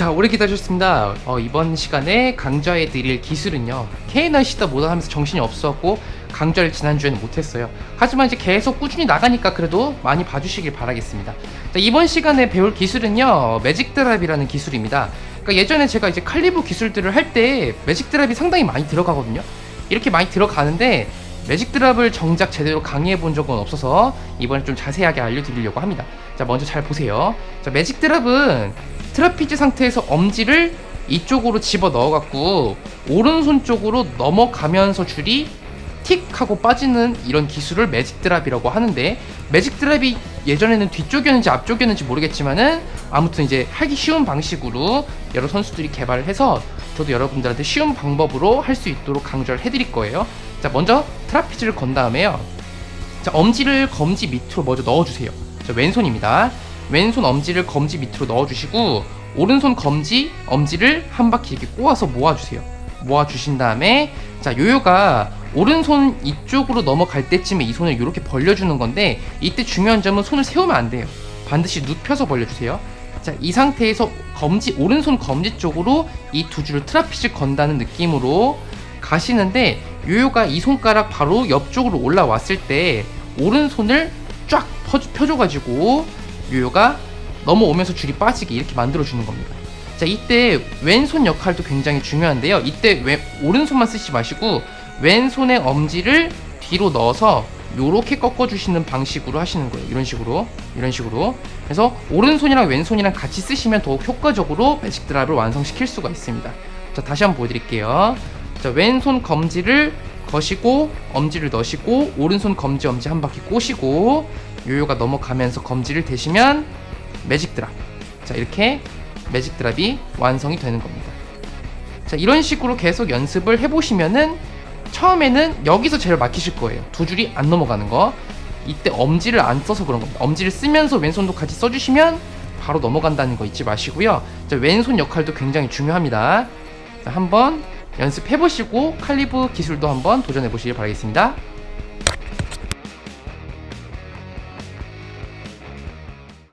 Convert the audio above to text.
자 오래 기다리셨습니다. 어, 이번 시간에 강좌해 드릴 기술은요 K나 시다 뭐다 하면서 정신이 없었고 강좌를 지난주에는 못했어요. 하지만 이제 계속 꾸준히 나가니까 그래도 많이 봐주시길 바라겠습니다. 자, 이번 시간에 배울 기술은요 매직 드랍이라는 기술입니다. 그러니까 예전에 제가 이제 칼리브 기술들을 할 때 매직 드랍이 상당히 많이 들어가거든요. 이렇게 많이 들어가는데 매직 드랍을 정작 제대로 강의해 본 적은 없어서 이번에 좀 자세하게 알려드리려고 합니다. 자, 먼저 잘 보세요. 자, 매직 드랍은 트라피즈 상태에서 엄지를 이쪽으로 집어 넣어갖고 오른손 쪽으로 넘어가면서 줄이 틱 하고 빠지는 이런 기술을 매직 드랍이라고 하는데 매직 드랍이 예전에는 뒤쪽이었는지 앞쪽이었는지 모르겠지만은 아무튼 이제 하기 쉬운 방식으로 여러 선수들이 개발을 해서 저도 여러분들한테 쉬운 방법으로 할 수 있도록 강조를 해드릴 거예요. 자, 먼저 트라피즈를 건 다음에요. 자, 엄지를 검지 밑으로 먼저 넣어주세요. 자, 왼손입니다. 왼손 엄지를 검지 밑으로 넣어주시고 오른손 검지 엄지를 한 바퀴 이렇게 꼬아서 모아주세요. 모아주신 다음에 자 요요가 오른손 이쪽으로 넘어갈 때쯤에 이 손을 이렇게 벌려주는 건데 이때 중요한 점은 손을 세우면 안 돼요. 반드시 눕혀서 벌려주세요. 자, 이 상태에서 검지 오른손 검지 쪽으로 이 두 줄을 트라피즈 건다는 느낌으로 가시는데 요요가 이 손가락 바로 옆쪽으로 올라왔을 때 오른손을 쫙 펴- 펴줘가지고 요요가 넘어오면서 줄이 빠지게 이렇게 만들어주는 겁니다. 자, 이때 왼손 역할도 굉장히 중요한데요. 이때 왼, 오른손만 쓰지 마시고 왼손의 엄지를 뒤로 넣어서 요렇게 꺾어주시는 방식으로 하시는 거예요. 이런 식으로, 이런 식으로. 그래서 오른손이랑 왼손이랑 같이 쓰시면 더욱 효과적으로 매직 드랍을 완성시킬 수가 있습니다. 자, 다시 한번 보여드릴게요. 자, 왼손 검지를 거시고 엄지를 넣으시고 오른손 검지 엄지 한 바퀴 꼬시고 요요가 넘어가면서 검지를 대시면 매직 드랍. 자, 이렇게 매직 드랍이 완성이 되는 겁니다. 자, 이런 식으로 계속 연습을 해보시면은 처음에는 여기서 제일 막히실 거예요. 두 줄이 안 넘어가는 거. 이때 엄지를 안 써서 그런 겁니다. 엄지를 쓰면서 왼손도 같이 써주시면 바로 넘어간다는 거 잊지 마시고요. 자, 왼손 역할도 굉장히 중요합니다. 자, 한번 연습해보시고 칼리브 기술도 한번 도전해보시길 바라겠습니다.